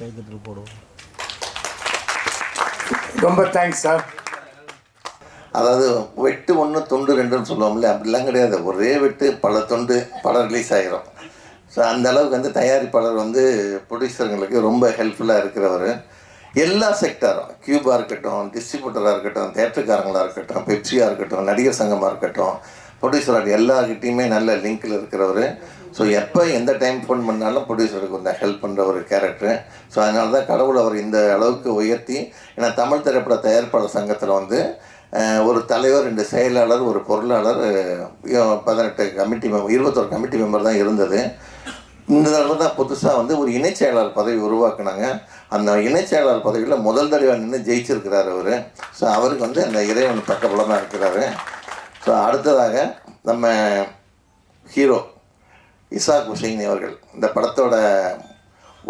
கைத்தட்டல் போடுவோம். ரொம்ப தேங்க்ஸ் சார் அதாவது வெட்டு ஒன்று துண்டு ரெண்டுன்னு சொல்லுவோம்ல அப்படிலாம் கிடையாது. ஒரே வெட்டு பல துண்டு படம் ரிலீஸ் ஆகிரும் ஸோ அந்த அளவுக்கு வந்து தயாரிப்பாளர் வந்து ப்ரொடியூசருங்களுக்கு ரொம்ப ஹெல்ப்ஃபுல்லாக இருக்கிறவர். எல்லா செக்டாரும் கியூபாக இருக்கட்டும் டிஸ்ட்ரிபியூட்டராக இருக்கட்டும் தேட்டருக்காரங்களாக இருக்கட்டும் பெப்சியாக இருக்கட்டும் நடிகர் சங்கமாக இருக்கட்டும் ப்ரொடியூசராக எல்லாருக்கிட்டையுமே நல்ல லிங்க்கில் இருக்கிறவர். ஸோ எப்போ எந்த டைம் ஃபோன் பண்ணாலும் ப்ரொடியூசருக்கு வந்து ஹெல்ப் பண்ணுற ஒரு கேரக்டர் ஸோ அதனால தான் கடவுள் அவர் இந்த அளவுக்கு உயர்த்தி ஏன்னா தமிழ் திரைப்பட தயாரிப்பாளர் சங்கத்தில் வந்து ஒரு தலைவர் ரெண்டு செயலாளர் ஒரு பொருளாளர் பதினெட்டு கமிட்டி மெம்பர் இருபத்தொரு கமிட்டி மெம்பர் தான் இருந்தது. இந்த தடவை தான் புதுசாக வந்து ஒரு இணைச் செயலாளர் பதவி உருவாக்குனாங்க. அந்த இணைச் செயலாளர் பதவியில் முதல் தடவை நின்று ஜெயிச்சிருக்கிறார் அவர். ஸோ அவருக்கு வந்து அந்த இறைவன் பக்கபலமாக இருக்கிறாரு. ஸோ அடுத்ததாக நம்ம ஹீரோ இசாக் ஹுசைன் அவர்கள். இந்த படத்தோட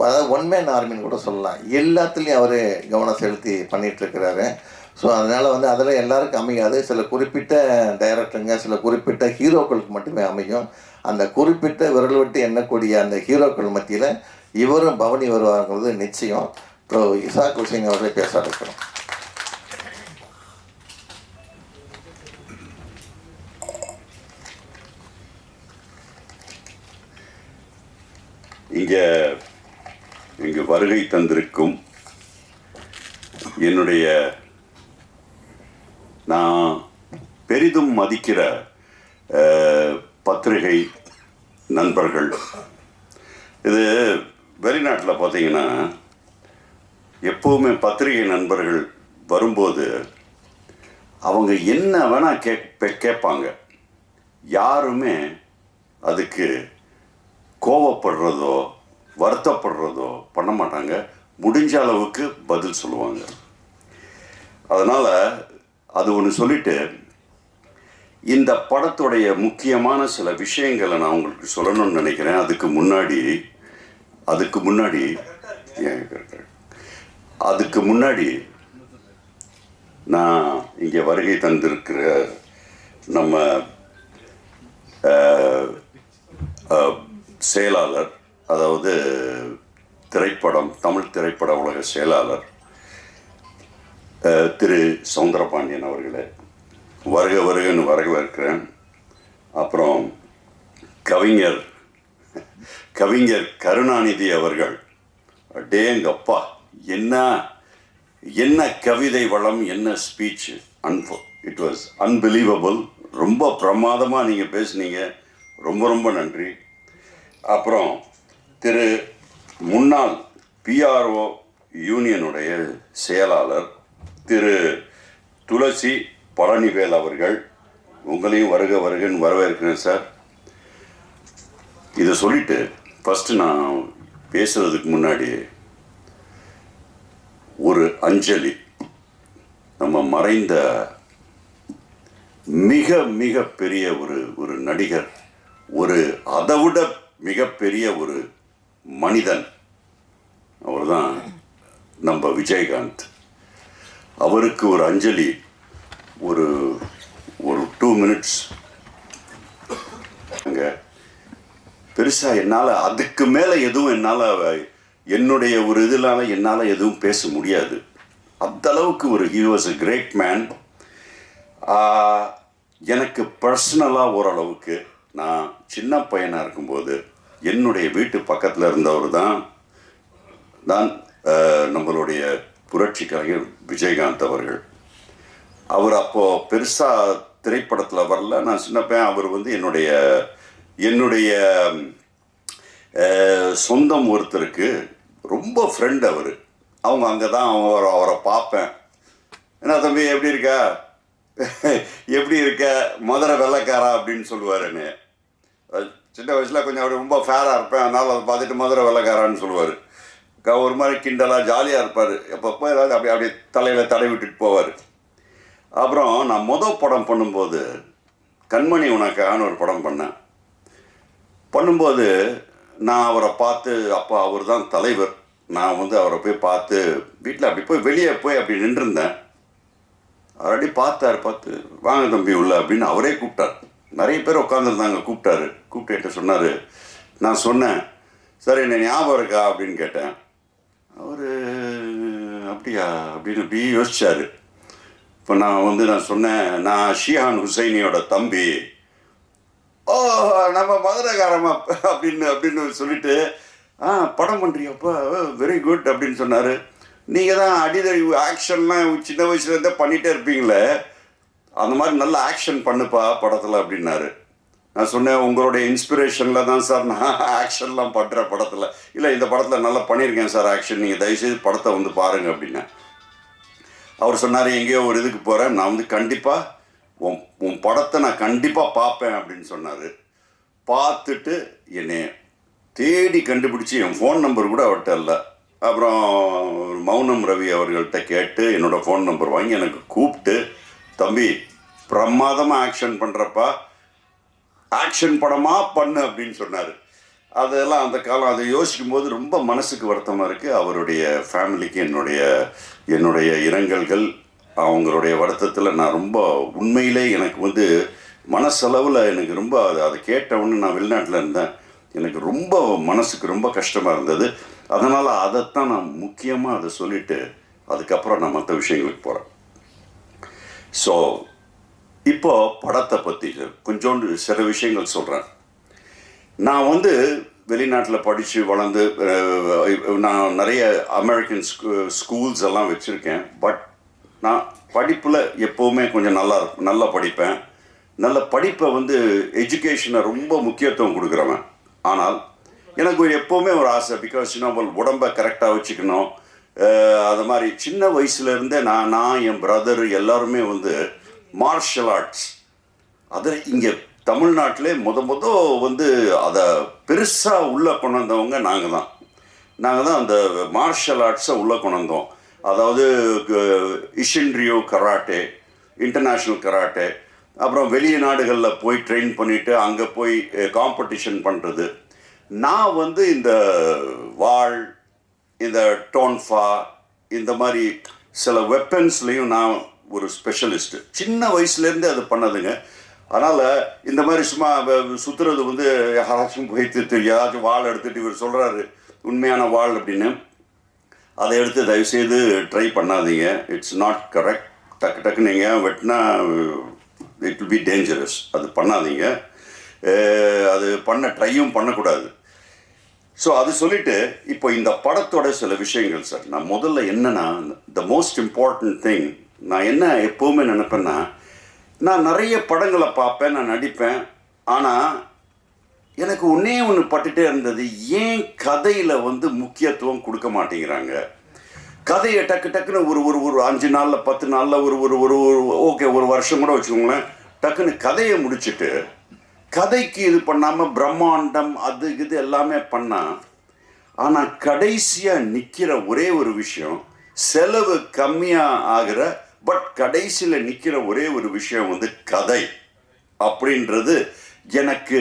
அதாவது ஒன் மேன் ஆர்மின்னு கூட சொல்லலாம். எல்லாத்துலேயும் அவர் கவனம் செலுத்தி பண்ணிகிட்ருக்கிறாரு ஸோ அதனால் வந்து அதில் எல்லாருக்கும் அமையாது. சில குறிப்பிட்ட டைரக்டருங்க சில குறிப்பிட்ட ஹீரோக்களுக்கு மட்டுமே அமையும். அந்த குறிப்பிட்ட விரல் விட்டு எண்ணக்கூடிய அந்த ஹீரோக்கள் மத்தியில் இவரும் பவனி வருவாங்கிறது நிச்சயம். ஸோ இசாக் ஹுசைன் அவர்களே பேச இருக்கிறோம் இங்கே இங்கு வருகை தந்திருக்கும் என்னுடைய நான் பெரிதும் மதிக்கிற பத்திரிகை நண்பர்கள். இது வெளிநாட்டில் பார்த்தீங்கன்னா எப்போவுமே பத்திரிகை நண்பர்கள் வரும்போது அவங்க என்ன வேணால் கே கேட்பாங்க யாருமே அதுக்கு கோவப்படுறதோ வருத்தப்படுறதோ பண்ண மாட்டாங்க. முடிஞ்ச அளவுக்கு பதில் சொல்லுவாங்க. அதனால் அது ஒன்று சொல்லிட்டு இந்த படத்துடைய முக்கியமான சில விஷயங்களை நான் உங்களுக்கு சொல்லணும்னு நினைக்கிறேன். அதுக்கு முன்னாடி அதுக்கு முன்னாடி அதுக்கு முன்னாடி நான் இங்கே வருகை தந்திருக்கிற நம்ம செயலாளர் அதாவது திரைப்படம் தமிழ் திரைப்பட உலக செயலாளர் திரு சவுந்தரபாண்டியன் அவர்களே. வருக வருகன்னு வரவேற்கிறேன். அப்புறம் கவிஞர் கவிஞர் கருணாநிதி அவர்கள். டேங்கப்பா என்ன என்ன கவிதை வளம் என்ன ஸ்பீச் அன்பு. இட் வாஸ் அன்பிலீவபிள் ரொம்ப பிரமாதமாக நீங்கள் பேசுனீங்க. ரொம்ப ரொம்ப நன்றி. அப்புறம் திரு முன்னாள் பிஆர்ஓ யூனியனுடைய செயலாளர் திரு துளசி பழனிவேல் அவர்கள். உங்களையும் வருக வருகன்னு வரவேற்கிறேன் சார் இதை சொல்லிட்டு ஃபஸ்ட்டு நான் பேசுறதுக்கு முன்னாடி ஒரு அஞ்சலி நம்ம மறைந்த மிக மிக பெரிய ஒரு ஒரு நடிகர் ஒரு அதைவிட மிகப்பெரிய ஒரு மனிதன். அவர் தான் நம்ம விஜயகாந்த். அவருக்கு ஒரு அஞ்சலி ஒரு ஒரு டூ மினிட்ஸ் அங்கே பெருசாக என்னால் அதுக்கு மேலே எதுவும் என்னால் என்னுடைய ஒரு இதனால என்னால் எதுவும் பேச முடியாது. அந்த அளவுக்கு ஒரு he was a great man எனக்கு பர்சனலாக ஓரளவுக்கு நான் சின்ன பையனாக இருக்கும்போது என்னுடைய வீட்டு பக்கத்தில் இருந்தவர் தான் தான் நம்மளுடைய புரட்சி கலைஞர் விஜயகாந்த் அவர்கள். அவர் அப்போது பெருசாக திரைப்படத்தில் வரல. நான் சின்னப்பேன் அவர் வந்து என்னுடைய என்னுடைய சொந்தம் ஒருத்தருக்கு ரொம்ப ஃப்ரெண்ட் அவர். அவங்க அங்கே தான் அவரை அவரை பார்ப்பேன். என்ன தம்பி எப்படி இருக்கா? எப்படி இருக்க? மதுரை வெள்ளைக்காரா? அப்படின்னு சொல்லுவார் என்ன சின்ன வயசில் கொஞ்சம் அவர் ரொம்ப ஃபேராக இருப்பேன். அதனால் அதை பார்த்துட்டு மதுரை வெள்ளைக்காரான்னு சொல்லுவார். ஒரு மாதிரி கிண்டலாக ஜாலியாக இருப்பார். எப்பப்போ ஏதாவது அப்படி அப்படியே தலையில் தடை விட்டுட்டு போவார். அப்புறம் நான் மொதல் படம் பண்ணும்போது கண்மணி உனக்கான ஒரு படம் பண்ணேன். பண்ணும்போது நான் அவரை பார்த்து அப்போ அவர் தான் தலைவர். நான் வந்து அவரை போய் பார்த்து வீட்டில் அப்படி போய் வெளியே போய் அப்படி நின்றுருந்தேன். ஆல்ரெடி பார்த்தார் பார்த்து வாங்க தம்பி உள்ள அப்படின்னு அவரே கூப்பிட்டார். நிறைய பேர் உட்காந்துருந்தாங்க கூப்பிட்டாரு. கூப்பிட்டு சொன்னார் நான் சொன்னேன். சார் என்ன ஞாபகம் இருக்கா? அப்படின்னு கேட்டேன். அவர் அப்படியா? அப்படின்னு இப்படி யோசிச்சார். இப்போ நான் வந்து நான் சொன்னேன் நான் ஷியான் ஹுசைனியோட தம்பி. ஓ நம்ம மதுரகாரமா அப்படின்னு அப்படின்னு சொல்லிட்டு ஆ படம் பண்ணுறியப்பா வெரி குட் அப்படின்னு சொன்னார். நீங்கள் தான் அடிதடி ஆக்ஷன்லாம் சின்ன வயசுலேருந்தே பண்ணிகிட்டே இருப்பீங்களே. அந்த மாதிரி நல்ல ஆக்ஷன் பண்ணுப்பா படத்தில் அப்படின்னாரு. நான் சொன்னேன் உங்களுடைய இன்ஸ்பிரேஷனில் தான் சார் நான் ஆக்ஷன்லாம் பண்ணுறேன் படத்தில். இல்லை இந்த படத்தில் நல்லா பண்ணியிருக்கேன் சார் ஆக்ஷன் நீங்கள் தயவுசெய்து படத்தை வந்து பாருங்கள் அப்படின்னேன் அவர் சொன்னார் எங்கேயோ ஒரு இதுக்கு போகிறேன் நான் வந்து கண்டிப்பாக உன் உன் படத்தை நான் கண்டிப்பாக பார்ப்பேன் அப்படின்னு சொன்னார். பார்த்துட்டு என்னை தேடி கண்டுபிடிச்சி என் ஃபோன் நம்பர் கூட அவர்கிட்ட இல்லை. அப்புறம் மௌனம் ரவி அவர்கள்ட்ட கேட்டு என்னோடய ஃபோன் நம்பர் வாங்கி எனக்கு கூப்பிட்டு தம்பி பிரமாதமாக ஆக்ஷன் பண்ணுறப்பா ஆக்ஷன் படமாக பண்ணு அப்படின்னு சொன்னார். அதெல்லாம் அந்த காலம் அதை யோசிக்கும் போது ரொம்ப மனசுக்கு வருத்தமாக இருக்குது அவருடைய ஃபேமிலிக்கு என்னுடைய என்னுடைய இரங்கல்கள் அவங்களுடைய வருத்தத்தில் நான் ரொம்ப உண்மையிலே எனக்கு வந்து மனசளவில் எனக்கு ரொம்ப அது அதை கேட்டவுன்னு நான் வெளிநாட்டில் இருந்தேன். எனக்கு ரொம்ப மனசுக்கு ரொம்ப கஷ்டமாக இருந்தது. அதனால் அதைத்தான் நான் முக்கியமாக அதை சொல்லிவிட்டு அதுக்கப்புறம் நான் மற்ற விஷயங்களுக்கு போகிறேன் ஸோ இப்போ படத்தை பற்றி கொஞ்சோண்டு சில விஷயங்கள் சொல்கிறேன் நான் வந்து வெளிநாட்டில் படித்து வளர்ந்து நான் நிறைய அமெரிக்கன் ஸ்கூ ஸ்கூல்ஸ் எல்லாம் வச்சுருக்கேன். பட் நான் படிப்பில் எப்போவுமே கொஞ்சம் நல்லா நல்லா படிப்பேன். நல்ல படிப்பை வந்து எஜுகேஷனை ரொம்ப முக்கியத்துவம் கொடுக்குறவன். ஆனால் எனக்கு எப்போவுமே ஒரு ஆசை பிகாஸ் நம்ம உடம்பை கரெக்டாக வச்சுக்கணும். அது மாதிரி சின்ன வயசுலேருந்தே நான் நான் என் பிரதர் எல்லாருமே வந்து மார்ஷல் ஆர்ட்ஸ் அது இங்கே தமிழ்நாட்டிலே முத முத வந்து அதை பெருசாக உள்ளே கொண்டு வந்தவங்க நாங்கள் தான். நாங்கள் தான் அந்த மார்ஷல் ஆர்ட்ஸை உள்ளே கொண்டு வந்தோம் அதாவது இஷின்ரியோ கராட்டே இன்டர்நேஷ்னல் கராட்டே அப்புறம் வெளிய நாடுகளில் போய் ட்ரெயின் பண்ணிவிட்டு அங்கே போய் காம்படிஷன் பண்ணுறது நான் வந்து இந்த வாழ் இந்த டோன்ஃபா இந்த மாதிரி சில வெப்பன்ஸ்லேயும் நான் ஒரு ஸ்பெஷலிஸ்ட்டு சின்ன வயசுலேருந்தே அது பண்ணதுங்க. அதனால் இந்த மாதிரி சும்மா சுற்றுறது வந்து யாராச்சும் போய் யாராச்சும் ஏதாச்சும் வாள் எடுத்துட்டு இவர் சொல்கிறாரு உண்மையான வாள் அப்படின்னு. அதை எடுத்து தயவுசெய்து ட்ரை பண்ணாதீங்க. இட்ஸ் நாட் கரெக்ட் டக்கு டக்கு நீங்கள் வெட்டினா இட் வில் பி டேஞ்சரஸ் அது பண்ணாதீங்க. அது பண்ண ட்ரையும் பண்ணக்கூடாது. ஸோ அது சொல்லிட்டு இப்போ இந்த படத்தோட சில விஷயங்கள் சார் நான் முதல்ல என்னன்னா த மோஸ்ட் இம்பார்ட்டன்ட் திங் நான் என்ன எப்போவுமே நினைப்பேன்னா நான் நிறைய படங்களை பார்ப்பேன் நான் நடிப்பேன். ஆனால் எனக்கு ஒன்றே ஒன்று பட்டுட்டே இருந்தது ஏன் கதையில் வந்து முக்கியத்துவம் கொடுக்க மாட்டேங்கிறாங்க? கதையை டக்கு டக்குன்னு ஒரு ஒரு ஒரு அஞ்சு நாளில் பத்து நாளில் ஒரு ஒரு ஒரு ஒரு ஓகே ஒரு வருஷம் கூட வச்சுக்கோங்களேன் டக்குன்னு கதையை முடிச்சுட்டு கதைக்கு இது பண்ணாமல் பிரம்மாண்டம் அது இது எல்லாமே பண்ணால் ஆனால் கடைசியாக நிற்கிற ஒரே ஒரு விஷயம் செலவு கம்மியாக ஆகிற பட் கடைசியில் நிற்கிற ஒரே ஒரு விஷயம் வந்து கதை. அப்படின்றது எனக்கு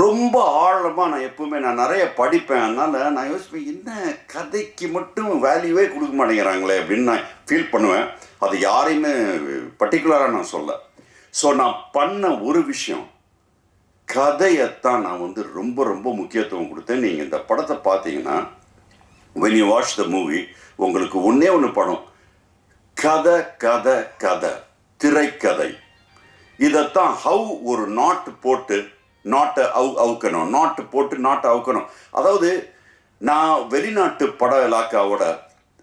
ரொம்ப ஆழமாக நான் எப்பவுமே நான் நிறைய படிப்பேன். அதனால் நான் யோசிப்பேன் என்ன கதைக்கு மட்டும் வேல்யூவே கொடுக்க மாட்டேங்கிறாங்களே? அப்படின்னு நான் ஃபீல் பண்ணுவேன். அது யாரையுமே பர்டிகுலராக நான் சொல்ல. ஸோ நான் பண்ண ஒரு விஷயம் கதையைத்தான் நான் வந்து ரொம்ப ரொம்ப முக்கியத்துவம் கொடுத்தேன். நீங்கள் இந்த படத்தை பார்த்தீங்கன்னா when you watch the movie உங்களுக்கு ஒன்றே ஒன்று படம். கதை கதை கதை திரைக்கதை. இதைத்தான் ஹவு ஒரு நாட்டு போட்டு நாட்டை அவு அவுக்கணும். நாட்டு போட்டு நாட்டை அவுக்கணும். அதாவது நான் வெளிநாட்டு பட இலாக்காவோட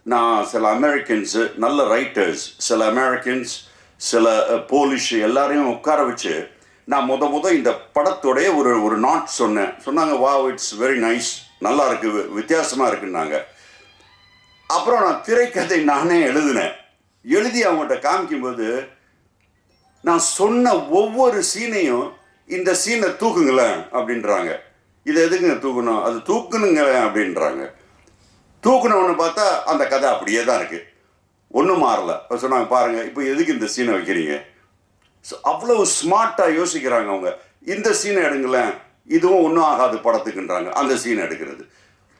நான் சில அமெரிக்கன்ஸு நல்ல ரைட்டர்ஸ் சில அமெரிக்கன்ஸ் சில அஹ், எல்லாரையும் உட்கார வச்சு நான் முத முத இந்த படத்துடைய ஒரு ஒரு நாட் சொன்னேன். சொன்னாங்க வா இட்ஸ் வெரி நைஸ் நல்லா இருக்கு வித்தியாசமாக இருக்குன்னாங்க. அப்புறம் நான் திரைக்கதை நானே எழுதினேன். எழுதி அவங்கள்ட்ட காமிக்கும்போது நான் சொன்ன ஒவ்வொரு சீனையும் இந்த சீனை தூக்குங்களேன் அப்படின்றாங்க. இதை எதுக்குங்க தூக்கணும்? அது தூக்கணுங்களேன் அப்படின்றாங்க. தூக்குனவனு பார்த்தா அந்த கதை அப்படியே தான் இருக்குது ஒன்றும் மாறலை. சொன்னாங்க பாருங்கள் இப்போ எதுக்கு இந்த சீனை வைக்கிறீங்க? அவ்வளவு ஸ்மார்ட்டாக யோசிக்கிறாங்க அவங்க. இந்த சீனை எடுங்களேன். இதுவும் ஒன்றும் ஆகாது படத்துக்குன்றாங்க. அந்த சீனை எடுக்கிறது.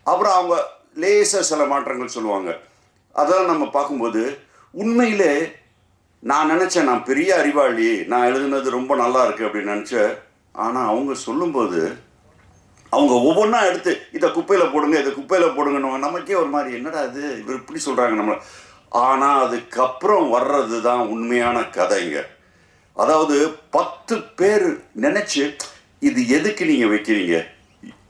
அப்புறம் அவங்க லேசாக சில மாற்றங்கள் சொல்லுவாங்க. அதெல்லாம் நம்ம பார்க்கும்போது உண்மையிலே நான் நினச்சேன் நான் பெரிய அறிவாளி நான் எழுதுனது ரொம்ப நல்லா இருக்குது அப்படின்னு நினச்சேன். ஆனால் அவங்க சொல்லும்போது அவங்க ஒவ்வொன்றா எடுத்து இதை குப்பையில் போடுங்க இதை குப்பையில் போடுங்கன்னு நமக்கே ஒரு மாதிரி என்னடா இது? இவர் இப்படி சொல்கிறாங்க நம்மளை. ஆனால் அதுக்கப்புறம் வர்றது தான் உண்மையான கதைங்க. அதாவது பத்து பேர் நினச்சி இது எதுக்கு நீங்கள் வைக்கிறீங்க?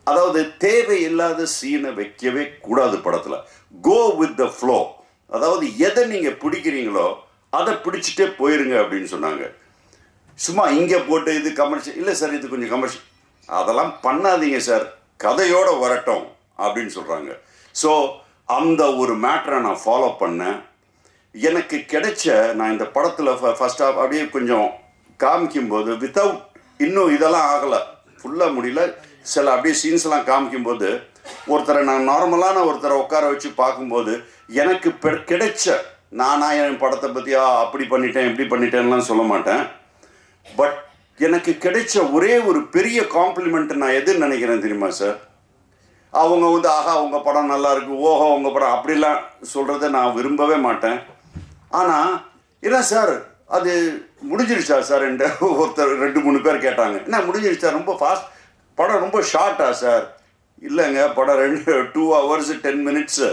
அதாவது தேவையில்லாத சீனை வைக்கவே கூடாது படத்தில். கோ வித் த ஃப்ளோ அதாவது எதை நீங்கள் பிடிக்கிறீங்களோ அதை பிடிச்சிட்டே போயிருங்க அப்படின்னு சொன்னாங்க. சும்மா இங்கே போட்டு இது கமர்ஷியல் இல்லை சார் இது கொஞ்சம் கமர்ஷியல் அதெல்லாம் பண்ணாதீங்க சார் கதையோட வரட்டும் அப்படின்னு சொல்கிறாங்க ஸோ அந்த ஒரு மேட்டரை நான் ஃபாலோ பண்ணேன். எனக்கு கிடைச்ச நான் இந்த படத்தில் ஃபர்ஸ்ட் ஆஃப் அப்படியே கொஞ்சம் காமிக்கும்போது வித்தவுட் இன்னும் இதெல்லாம் ஆகலை. ஃபுல்லாக முடியல. சில அப்படியே சீன்ஸ்லாம் காமிக்கும்போது ஒருத்தரை நான் நார்மலான ஒருத்தரை உட்கார வச்சு பார்க்கும்போது எனக்கு பெ- கிடைச்ச நானா என் படத்தை பற்றியா அப்படி பண்ணிட்டேன் இப்படி பண்ணிட்டேன்லாம் சொல்ல மாட்டேன். பட் எனக்கு கிடைச்ச ஒரே ஒரு பெரிய காம்ப்ளிமெண்ட் நான் எதுன்னு நினைக்கிறேன் தெரியுமா சார் அவங்க வந்து ஆஹா உங்கள் படம் நல்லா இருக்கு ஓஹோ உங்கள் படம் அப்படிலாம் சொல்கிறத நான் விரும்பவே மாட்டேன். ஆனால் என்ன சார் அது முடிஞ்சிருச்சா சார் என்ற ஒருத்தர் ரெண்டு மூணு பேர் கேட்டாங்க. என்ன முடிஞ்சிருச்சா? ரொம்ப ஃபாஸ்ட் படம் ரொம்ப ஷார்ட்டா சார் இல்லைங்க படம் ரெண்டு டூ ஹவர்ஸ் டென் மினிட்ஸு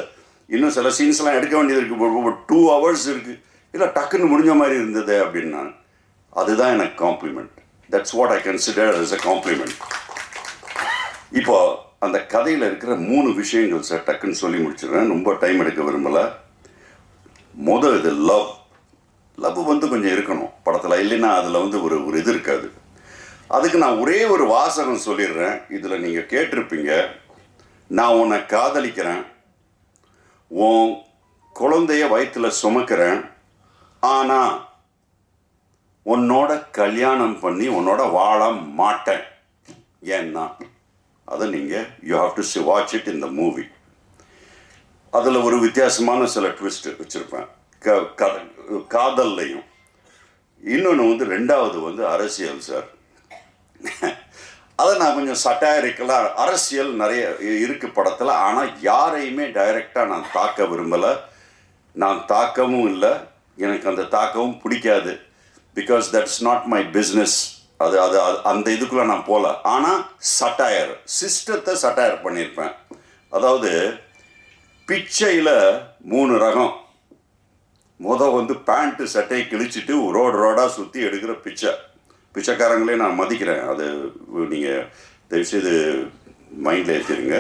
இன்னும் சில சீன்ஸ்லாம் எடுக்க வேண்டியது இருக்குது டூ ஹவர்ஸ் இருக்குது இல்லை டக்குன்னு முடிஞ்ச மாதிரி இருந்தது அப்படின்னா அதுதான் எனக்கு compliment that's what I consider is a compliment இப்போ அந்த கதையில் இருக்கிற மூணு விஷயங்கள் சார் டக்குன்னு சொல்லி முடிச்சிடுறேன். ரொம்ப டைம் எடுக்க விரும்பலை. முதல் இது லவ் லவ் வந்து கொஞ்சம் இருக்கணும். படத்தில் இல்லைன்னா அதில் வந்து ஒரு ஒரு இது இருக்காது. அதுக்கு நான் ஒரே ஒரு வாசகம் சொல்லிடுறேன். இதில் நீங்கள் கேட்டிருப்பீங்க. நான் உன்னை காதலிக்கிறேன். உன் குழந்தைய வயிற்றில் சுமக்கிறேன். ஆனால் உன்னோட கல்யாணம் பண்ணி உன்னோட வாழ மாட்டேன். ஏன்னா அதை நீங்கள் you have to see watch it in the movie அதில் ஒரு வித்தியாசமான சில ட்விஸ்ட் வச்சுருப்பேன். க காதல்லையும். இன்னொன்று வந்து ரெண்டாவது வந்து அரசியல் சார் அதை நான் கொஞ்சம் சட்டாரிக்கலாக அரசியல் நிறைய இருக்குது படத்தில் ஆனால் யாரையுமே டைரெக்டாக நான் தாக்க விரும்பலை. நான் தாக்கவும் இல்லை. எனக்கு அந்த தாக்கவும் பிடிக்காது. Because that's not my business அது அது அது- அந்த இதுக்குள்ளே நான் போகல ஆனால் சட்டாயர் சிஸ்டத்தை சட்டாயர் பண்ணியிருப்பேன் அதாவது பிச்சையில் மூணு ரகம். முத வந்து பேண்ட்டு சட்டையை கிழிச்சிட்டு ரோடு ரோடாக சுற்றி எடுக்கிற பிச்சை. பிச்சைக்காரங்களே நான் மதிக்கிறேன். அது நீங்கள் தயவுசெய்து மைண்டில் ஏற்றிருங்க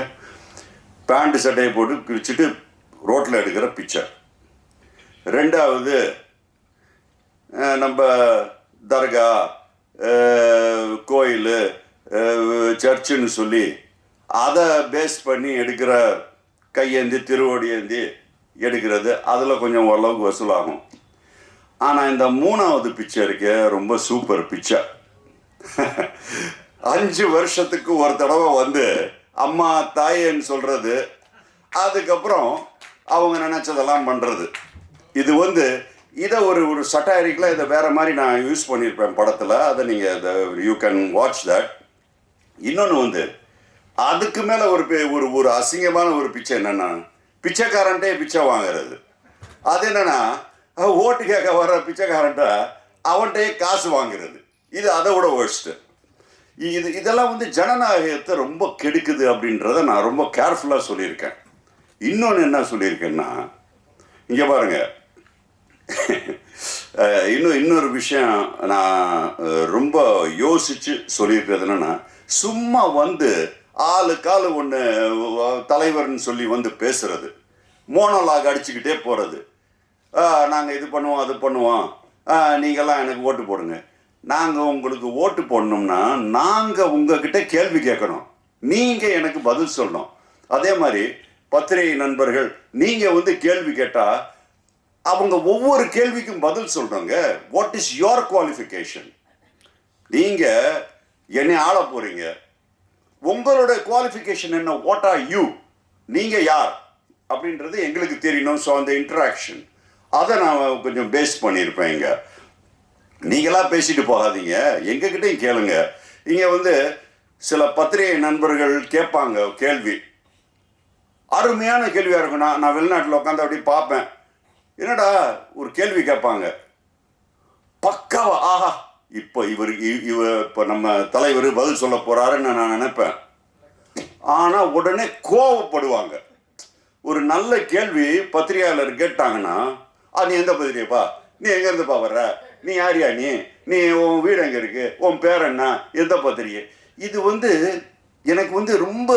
பேண்ட்டு சட்டையை போட்டு கிழிச்சிட்டு ரோட்டில் எடுக்கிற பிச்சை. ரெண்டாவது நம்ம தர்கா கோயில் சர்ச்சுன்னு சொல்லி அதை பேஸ் பண்ணி எடுக்கிற கையேந்தி திருவடியேந்தி எடுக்கிறது. அதில் கொஞ்சம் ஓரளவுக்கு வசூலாகும் ஆனால் இந்த மூணாவது பிச்சை இருக்கே ரொம்ப சூப்பர் பிச்சை. அஞ்சு வருஷத்துக்கு ஒரு தடவை வந்து அம்மா தாயேன்னு சொல்கிறது அதுக்கப்புறம் அவங்க நினச்சதெல்லாம் பண்ணுறது இது வந்து இதை ஒரு ஒரு சட்டாரிக்கில் இதை வேறு மாதிரி நான் யூஸ் பண்ணியிருப்பேன் படத்தில். அதை நீங்கள் யூ கேன் வாட்ச் தட் இன்னொன்று வந்து அதுக்கு மேலே ஒரு ஒரு ஒரு அசிங்கமான ஒரு பிச்சை என்னன்னா பிச்சைக்காரன்ட்டே பிச்சை வாங்குறது. அது என்னென்னா ஓட்டு கேட்க வர்ற பிச்சைக்காரன்ட்ட அவன்கிட்டயே காசு வாங்குறது. இது அதை விட worst. இது இதெல்லாம் வந்து ஜனநாயகத்தை ரொம்ப கெடுக்குது அப்படின்றத நான் ரொம்ப கேர்ஃபுல்லாக சொல்லியிருக்கேன். இன்னொன்று என்ன சொல்லியிருக்கேன்னா இங்கே பாருங்கள் இன்னும் இன்னொரு விஷயம் நான் ரொம்ப யோசித்து சொல்லியிருக்கிறது என்னென்னா சும்மா வந்து ஆளுக்கு ஆள் ஒன்று தலைவர்னு சொல்லி வந்து பேசுறது. மோனோலாக் அடிச்சுக்கிட்டே போகிறது நாங்கள் இது பண்ணுவோம் அது பண்ணுவோம். நீங்கள்லாம் எனக்கு ஓட்டு போடுங்க. நாங்கள் உங்களுக்கு ஓட்டு போடணும்னா நாங்கள் உங்ககிட்ட கேள்வி கேட்கணும். நீங்கள் எனக்கு பதில் சொல்லணும். அதே மாதிரி பத்திரிகை நண்பர்கள் நீங்கள் வந்து கேள்வி கேட்டால் அவங்க ஒவ்வொரு கேள்விக்கும் பதில் சொல்கிறாங்க வாட் இஸ் யோர் குவாலிஃபிகேஷன் நீங்கள் என்னை ஆள போகிறீங்க உங்களோட குவாலிஃபிகேஷன் என்ன? வாட் ஆர் யூ நீங்கள் யார்? அப்படின்றது எங்களுக்கு தெரியணும். ஸோ அந்த இன்ட்ராக்ஷன் அதை நான் கொஞ்சம் பேஸ் பண்ணியிருப்பேன் இங்கே. நீங்களாக பேசிட்டு போகாதீங்க. எங்ககிட்டையும் கேளுங்க. இங்கே வந்து சில பத்திரிகை நண்பர்கள் கேட்பாங்க கேள்வி. அருமையான கேள்வியாக இருக்கும். நான் நான் வெளிநாட்டில் உட்காந்து அப்படி பார்ப்பேன். என்னடா ஒரு கேள்வி கேட்பாங்க. பக்காவா ஆஹா இப்போ இவர் இவ இப்போ நம்ம தலைவர் பதில் சொல்ல போகிறாருன்னு நான் நினைப்பேன். ஆனால் உடனே கோவப்படுவாங்க. ஒரு நல்ல கேள்வி பத்திரிகையாளர் கேட்டாங்கன்னா அது எந்த பத்திரிகைப்பா நீ எங்கேருந்துப்பா வர்ற? நீ யாரியா நீ? நீ உன் வீடு எங்கே இருக்கு? உன் பேர் என்ன? எந்த பத்திரிகை? இது வந்து எனக்கு வந்து ரொம்ப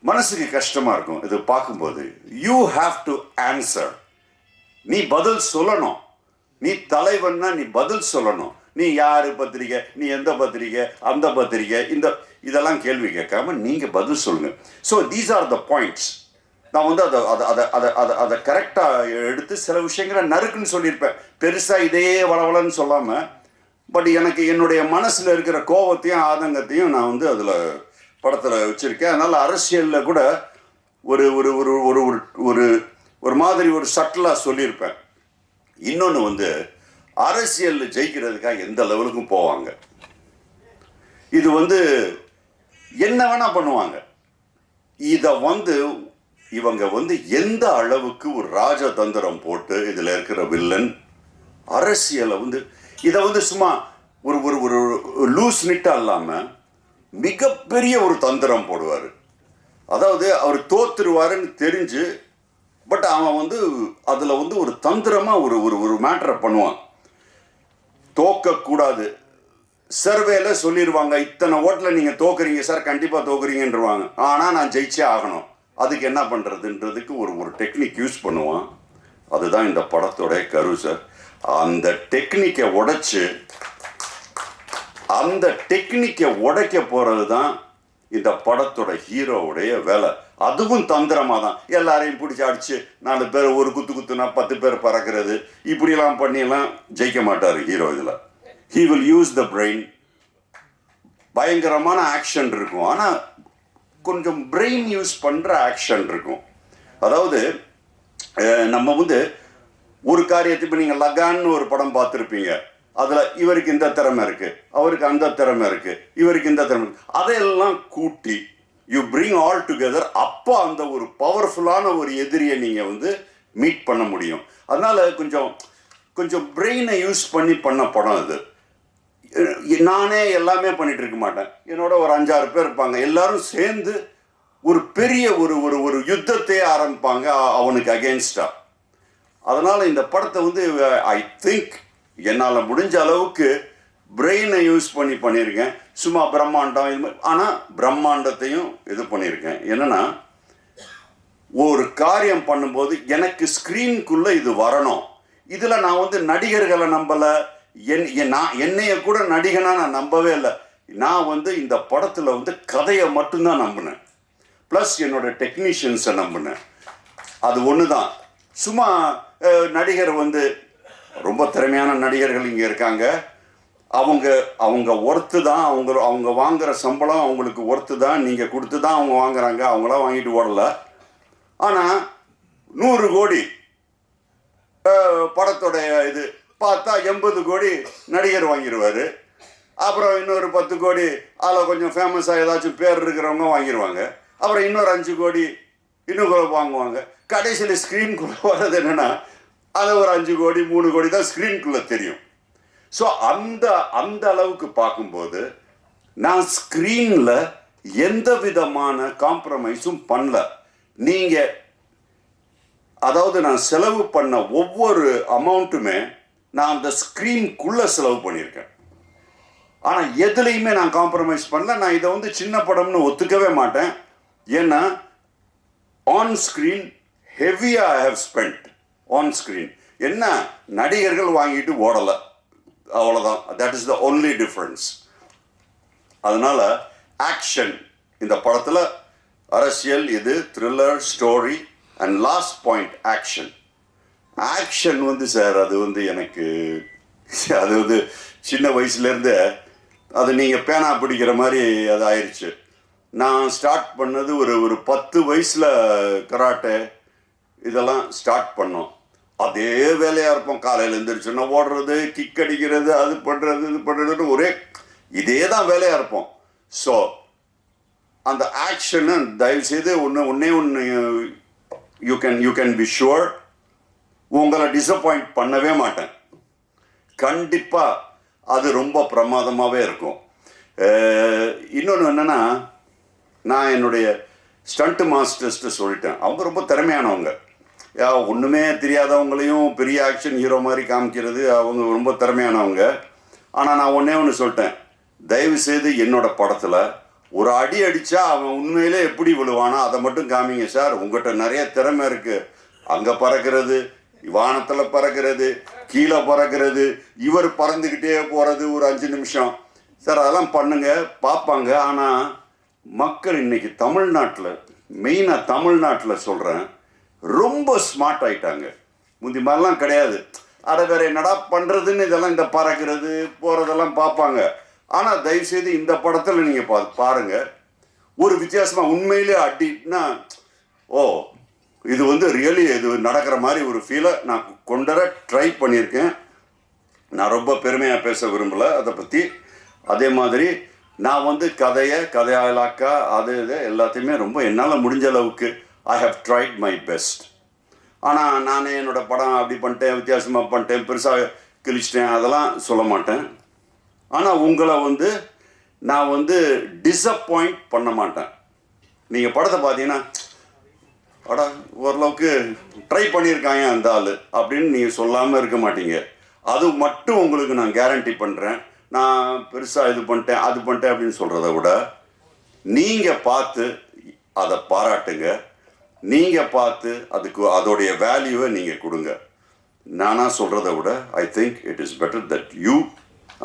மனசுக்கு கஷ்டமாக இருக்கும். இது பார்க்கும்போது. யூ ஹாவ் டு ஆன்சர் நீ பதில் சொல்லணும். நீ தலைவன்னா நீ பதில் சொல்லணும். நீ யார் பத்திரிகை? நீ எந்த பத்திரிகை? அந்த பத்திரிகை? இந்த இதெல்லாம் கேள்வி கேட்காம நீங்கள் பதில் சொல்லுங்கள் so these are the points நான் வந்து அதை அதை அதை அதை அதை அதை கரெக்டாக எடுத்து சில விஷயங்களை நறுக்குன்னு சொல்லியிருப்பேன். பெருசாக இதே வளவலன்னு சொல்லாமல் பட் எனக்கு என்னுடைய மனசில் இருக்கிற கோபத்தையும் ஆதங்கத்தையும் நான் வந்து அதில் படத்தில் வச்சுருக்கேன். அதனால் அரசியலில் கூட ஒரு ஒரு ஒரு ஒரு ஒரு ஒரு ஒரு மாதிரி ஒரு சட்டிலாக சொல்லியிருப்பேன். இன்னொன்று வந்து அரசியலில் ஜெயிக்கிறதுக்காக எந்த லெவலுக்கும் போவாங்க. இது வந்து என்ன வேணால் பண்ணுவாங்க. இதை வந்து இவங்க வந்து எந்த அளவுக்கு ஒரு ராஜதந்திரம் போட்டு இதில் இருக்கிற வில்லன் அரசியலை வந்து இதை வந்து சும்மா ஒரு ஒரு ஒரு லூஸ் நிட்டாக இல்லாமல் மிகப்பெரிய ஒரு தந்திரம் போடுவார். அதாவது அவர் தோத்துருவாருன்னு தெரிஞ்சு பட் அவன் வந்து அதில் வந்து ஒரு தந்திரமாக ஒரு ஒரு ஒரு மேட்டரை பண்ணுவான். தோக்கக்கூடாது. சர்வேல சொல்லிடுவாங்க இத்தனை ஓட்டில் நீங்கள் தோக்குறீங்க சார் கண்டிப்பாக தோக்குறீங்கன்றவாங்க. ஆனால் நான் ஜெயிச்சே ஆகணும். அதுக்கு என்ன பண்ணுறதுன்றதுக்கு ஒரு ஒரு டெக்னிக் யூஸ் பண்ணுவான். அதுதான் இந்த படத்தோடைய கரு சார் அந்த டெக்னிக்கை உடைச்சு அந்த டெக்னிக்கை உடைக்க போகிறது தான் இந்த படத்தோட ஹீரோவுடைய வேலை. அதுவும் தந்திரமாக தான் எல்லாரையும் பிடிச்சி அடிச்சு நாலு பேர் ஒரு குத்து குத்துனா பத்து பேர் பறக்கிறது. இப்படிலாம் பண்ணியெல்லாம் ஜெயிக்க மாட்டார் ஹீரோ இதில். He will use the brain பயங்கரமான ஆக்ஷன் இருக்கும். ஆனால் கொஞ்சம் பிரெயின் யூஸ் பண்ணுற ஆக்ஷன் இருக்கும். அதாவது நம்ம வந்து ஒரு காரியத்தை இப்போ நீங்கள் லகான்னு ஒரு படம் பார்த்துருப்பீங்க. அதில் இவருக்கு இந்த திறமை இருக்குது அவருக்கு அந்த திறமை இருக்குது இவருக்கு இந்த திறமை இருக்குது அதையெல்லாம் கூட்டி யூ பிரிங் ஆல் டுகெதர் அப்போ அந்த ஒரு பவர்ஃபுல்லான ஒரு எதிரியை நீங்கள் வந்து மீட் பண்ண முடியும். அதனால் கொஞ்சம் கொஞ்சம் பிரெயினை யூஸ் பண்ணி பண்ண படம் இது நானே எல்லாமே பண்ணிட்டு இருக்க மாட்டேன். என்னோட ஒரு அஞ்சாறு பேர் இருப்பாங்க. எல்லாரும் சேர்ந்து ஒரு பெரிய ஒரு ஒரு ஒரு யுத்தத்தையே ஆரம்பிப்பாங்க அவனுக்கு அகேன்ஸ்டா அதனால் இந்த படத்தை வந்து ஐ திங்க் என்னால் முடிஞ்ச அளவுக்கு பிரெயினை யூஸ் பண்ணி பண்ணியிருக்கேன். சும்மா பிரம்மாண்டம் இது மாதிரி. ஆனால் பிரம்மாண்டத்தையும் இது பண்ணியிருக்கேன். என்னென்னா ஒரு காரியம் பண்ணும்போது எனக்கு ஸ்க்ரீனுக்குள்ளே இது வரணும். இதில் நான் வந்து நடிகர்களை நம்பலை. என் நான் என்னைய கூட நடிகனாக நான் நம்பவே இல்லை. நான் வந்து இந்த படத்தில் வந்து கதையை மட்டும்தான் நம்பினேன். ப்ளஸ் என்னோட டெக்னீஷியன்ஸை நம்பினேன். அது ஒன்று தான் சும்மா நடிகர் வந்து ரொம்ப திறமையான நடிகர்கள் இங்கே இருக்காங்க. அவங்க அவங்க ஒர்த்து தான் அவங்க அவங்க வாங்குகிற சம்பளம் அவங்களுக்கு ஒர்த்து தான் நீங்கள் கொடுத்து தான் அவங்க வாங்குறாங்க அவங்களாம் வாங்கிட்டு ஓடல. ஆனால் நூறு கோடி படத்தோடைய இது பார்த்தா எண்பது கோடி நடிகர் வாங்கிடுவார் அப்புறம் இன்னொரு பத்து கோடி அதில் கொஞ்சம் ஃபேமஸாக ஏதாச்சும் பேர் இருக்கிறவங்க வாங்கிடுவாங்க அப்புறம் இன்னொரு அஞ்சு கோடி இன்னும் கூட வாங்குவாங்க. கடைசியில் ஸ்க்ரீனுக்குள்ளே வர்றது என்னென்னா அது ஒரு அஞ்சு கோடி மூணு கோடி தான் ஸ்க்ரீனுக்குள்ளே தெரியும். ஸோ அந்த அந்த அளவுக்கு பார்க்கும்போது நான் ஸ்க்ரீனில் எந்த விதமான காம்ப்ரமைஸும் பண்ணல. நீங்கள் அதாவது நான் செலவு பண்ண ஒவ்வொரு அமௌண்ட்டுமே நான் அந்த ஸ்க்ரீனுக்குள்ளே செலவு பண்ணியிருக்கேன். ஆனால் எதுலேயுமே நான் காம்ப்ரமைஸ் பண்ணல. நான் இதை வந்து சின்ன படம்னு ஒத்துக்கவே மாட்டேன். ஏன்னா ஆன் ஸ்க்ரீன் ஹெவியாக I have spent on screen என்ன? நடிகர்கள் வாங்கிட்டு ஓடலை. அவ்வளோதான் that is the only difference அதனால் ஆக்ஷன் இந்த படத்தில் அரசியல் இது thriller story and last point action action வந்து சார் அது வந்து எனக்கு அது வந்து சின்ன வயசுலேருந்தே அது நீங்கள் பேனா பிடிக்கிற மாதிரி அது ஆயிடுச்சு நான் ஸ்டார்ட் பண்ணது ஒரு ஒரு பத்து வயசில் கராட்டே இதெல்லாம் ஸ்டார்ட் பண்ணோம். அதே வேலையாக இருப்போம். காலையில் எழுந்திரிச்சோன்னா ஓடுறது கிக் அடிக்கிறது அது பண்ணுறது இது பண்ணுறதுன்னு ஒரே இதே தான் வேலையாக இருப்போம். ஸோ அந்த ஆக்ஷனு தயவுசெய்து ஒன்று ஒன்றே ஒன்று you can you can be sure உங்களை டிசப்பாயிண்ட் பண்ணவே மாட்டேன். கண்டிப்பாக அது ரொம்ப பிரமாதமாகவே இருக்கும். இன்னொன்று என்னென்னா நான் என்னுடைய ஸ்டண்ட் மாஸ்டர்ஸ்ட்டு சொல்லிட்டேன். அவங்க ரொம்ப திறமையானவங்க. ஒன்றுமே தெரியாதவங்களையும் பெரிய ஆக்ஷன் ஹீரோ மாதிரி காமிக்கிறது அவங்க ரொம்ப திறமையானவங்க. ஆனால் நான் ஒன்றே ஒன்று சொல்லிட்டேன். தயவு செய்து என்னோட படத்தில் ஒரு அடி அடித்தா அவன் உண்மையிலே எப்படி விழுவானா அதை மட்டும் காமிங்க சார். உங்கள்கிட்ட நிறைய திறமை இருக்குது அங்கே பறக்கிறது வானத்தில் பறக்கிறது கீழே பறக்கிறது இவர் பறந்துக்கிட்டே போகிறது ஒரு அஞ்சு நிமிஷம். சார் அதெல்லாம் பண்ணுங்க பார்ப்பாங்க. ஆனால் மக்கள் இன்றைக்கி தமிழ்நாட்டில் மெயினாக தமிழ்நாட்டில் சொல்கிறேன் ரொம்ப ஸ்மார்ட் ஆகிட்டாங்க முந்தி மாதிரிலாம் கிடையாது. அதை வேற என்னடா பண்ணுறதுன்னு இதெல்லாம் இந்த பறக்கிறது போகிறதெல்லாம் பார்ப்பாங்க. ஆனால் தயவுசெய்து இந்த படத்தில் நீங்கள் பா பாருங்கள் ஒரு வித்தியாசமாக உண்மையிலே அடினா ஓ இது வந்து ரியலி இது நடக்கிற மாதிரி ஒரு ஃபீலை நான் கொண்டர ட்ரை பண்ணியிருக்கேன். நான் ரொம்ப பெருமையாக பேச விரும்பலை அதை பற்றி அதே மாதிரி நான் வந்து கதையை கதையாளாக்கா அது இது எல்லாத்தையுமே ரொம்ப என்னால் முடிஞ்ச அளவுக்கு I have tried my best ஆனால் நான் என்னோட படம் அப்படி பண்ணிட்டேன் வித்தியாசமாக பண்ணிட்டேன் பெருசாக கிழிச்சிட்டேன் அதெல்லாம் சொல்ல மாட்டேன். ஆனால் உங்களை வந்து நான் வந்து டிசப்பாயிண்ட் பண்ண மாட்டேன். நீங்கள் படத்தை பார்த்தீங்கன்னா படம் ஓரளவுக்கு ட்ரை பண்ணியிருக்காங்க அந்த ஆள் அப்படின்னு நீங்கள் சொல்லாமல் இருக்க மாட்டீங்க. அது மட்டும் உங்களுக்கு நான் கேரண்டி பண்ணுறேன் நான் பெருசாக இது பண்ணிட்டேன் அது பண்ணிட்டேன் அப்படின்னு சொல்கிறத விட நீங்கள் பார்த்து அதை பாராட்டுங்க. நீங்கள் பார்த்து அதுக்கு அதோடைய வேல்யூவை நீங்கள் கொடுங்க. நானாக சொல்கிறத விட I think it is better that you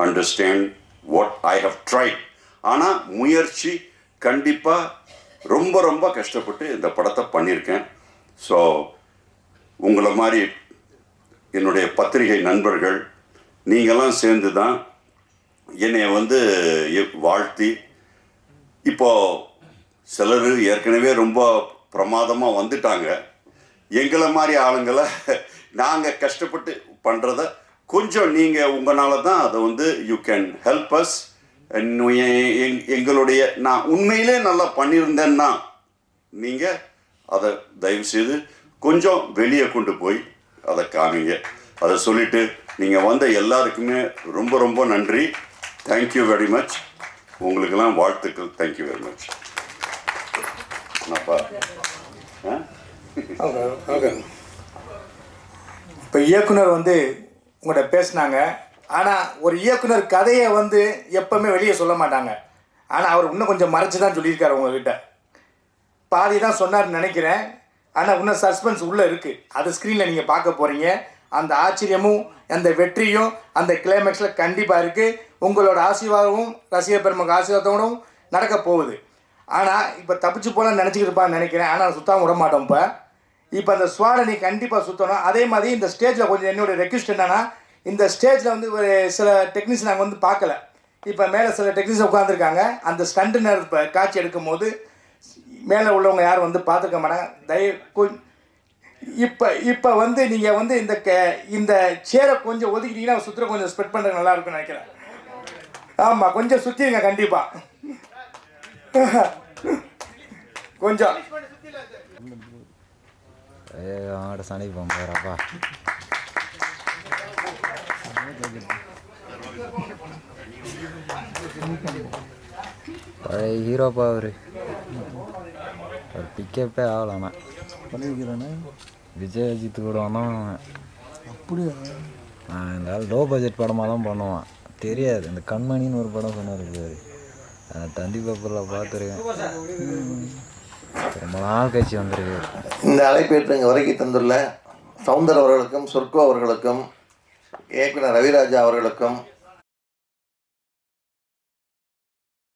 understand what I have tried ஆனால் முயற்சி கண்டிப்பாக ரொம்ப ரொம்ப கஷ்டப்பட்டு இந்த படத்தை பண்ணியிருக்கேன். ஸோ உங்களை மாதிரி என்னுடைய பத்திரிகை நண்பர்கள் நீங்களாம் சேர்ந்து தான் என்னை வந்து வாழ்த்தி இப்போது சிலர் ஏற்கனவே ரொம்ப பிரமாதமாக வந்துட்டாங்க. எங்களை மாதிரி ஆளுங்களை நாங்கள் கஷ்டப்பட்டு பண்ணுறத கொஞ்சம் நீங்கள் உங்களால் தான் அதை வந்து யூ கேன் ஹெல்ப் அஸ் எங்களுடைய நான் உண்மையிலே நல்லா பண்ணியிருந்தேன்னா நீங்கள் அதை தயவுசெய்து கொஞ்சம் வெளியே கொண்டு போய் அதை காமிங்க அதை சொல்லிவிட்டு நீங்கள் வந்த எல்லாருக்குமே ரொம்ப ரொம்ப நன்றி. தேங்க்யூ வெரி மச் உங்களுக்கெல்லாம் வாழ்த்துக்கள். தேங்க்யூ வெரி மச் அப்பா. இப்போ இயக்குனர் வந்து உங்கள்கிட்ட பேசினாங்க. ஆனால் ஒரு இயக்குனர் கதையை வந்து எப்பவுமே வெளியே சொல்ல மாட்டாங்க. ஆனால் அவர் இன்னும் கொஞ்சம் மறைச்சு தான் சொல்லியிருக்காரு உங்ககிட்ட. பாதி தான் சொன்னார்னு நினைக்கிறேன். ஆனால் இன்னும் சஸ்பென்ஸ் உள்ளே இருக்குது அது ஸ்க்ரீனில் நீங்கள் பார்க்க போகிறீங்க அந்த ஆச்சரியமும் அந்த வெற்றியும் அந்த கிளைமேக்ஸில் கண்டிப்பாக இருக்குது உங்களோட ஆசீர்வாதமும் ரசிக பெருமக்கு ஆசீர்வாதத்தோடும் நடக்க போகுது. ஆனால் இப்போ தப்பிச்சு போனால் நினச்சிக்கிட்டு இருப்பான்னு நினைக்கிறேன். ஆனால் சுத்தாமல் விட மாட்டோம் இப்போ. இப்போ அந்த ஸ்வாடை நீ கண்டிப்பாக சுற்றணும் அதே மாதிரி இந்த ஸ்டேஜில் கொஞ்சம் என்னோட ரெக்வஸ்ட் என்னன்னா இந்த ஸ்டேஜில் வந்து ஒரு சில டெக்னீஷியன் நாங்கள் வந்து பார்க்கல. இப்போ மேலே சில டெக்னீஷியன் உட்காந்துருக்காங்க அந்த ஸ்டண்ட் நேரம் இப்போ காட்சி எடுக்கும் போது மேலே உள்ளவங்க யாரும் வந்து பார்த்துக்க மாட்டாங்க. தயவு இப்போ இப்போ வந்து நீங்கள் வந்து இந்த க இந்த சேரை கொஞ்சம் ஒதுக்கிட்டீங்கன்னா சுற்றுற கொஞ்சம் ஸ்ப்ரெட் பண்ணுறது நல்லா இருக்கும்னு நினைக்கிறேன். ஆமாம் கொஞ்சம் சுற்றிடுங்க கண்டிப்பாக கொஞ்சம். சண்டைக்கு போக போகிறப்பா பழைய ஹீரோப்பா அவர். ஒரு பிக்கப்பே ஆகலாண்ணா பண்ணியிருக்கிறேன்னு விஜய் அஜித் கூட வந்தான் அப்படியா? நான் இந்த லோ பட்ஜெட் படமாக தான் பண்ணுவான். தெரியாது. இந்த கண்மணின்னு ஒரு படம் சொன்னார் தந்தி பேப்பரில் பார்த்துருக்கேன். ரொம்ப நாள் கழிச்சு வந்திருக்கு. இந்த அழைப்பேற்று இங்கே வரைக்கும் தந்துள்ள சவுந்தர் அவர்களுக்கும் சொர்க்கோ அவர்களுக்கும் இயக்குனர் ரவிராஜா அவர்களுக்கும்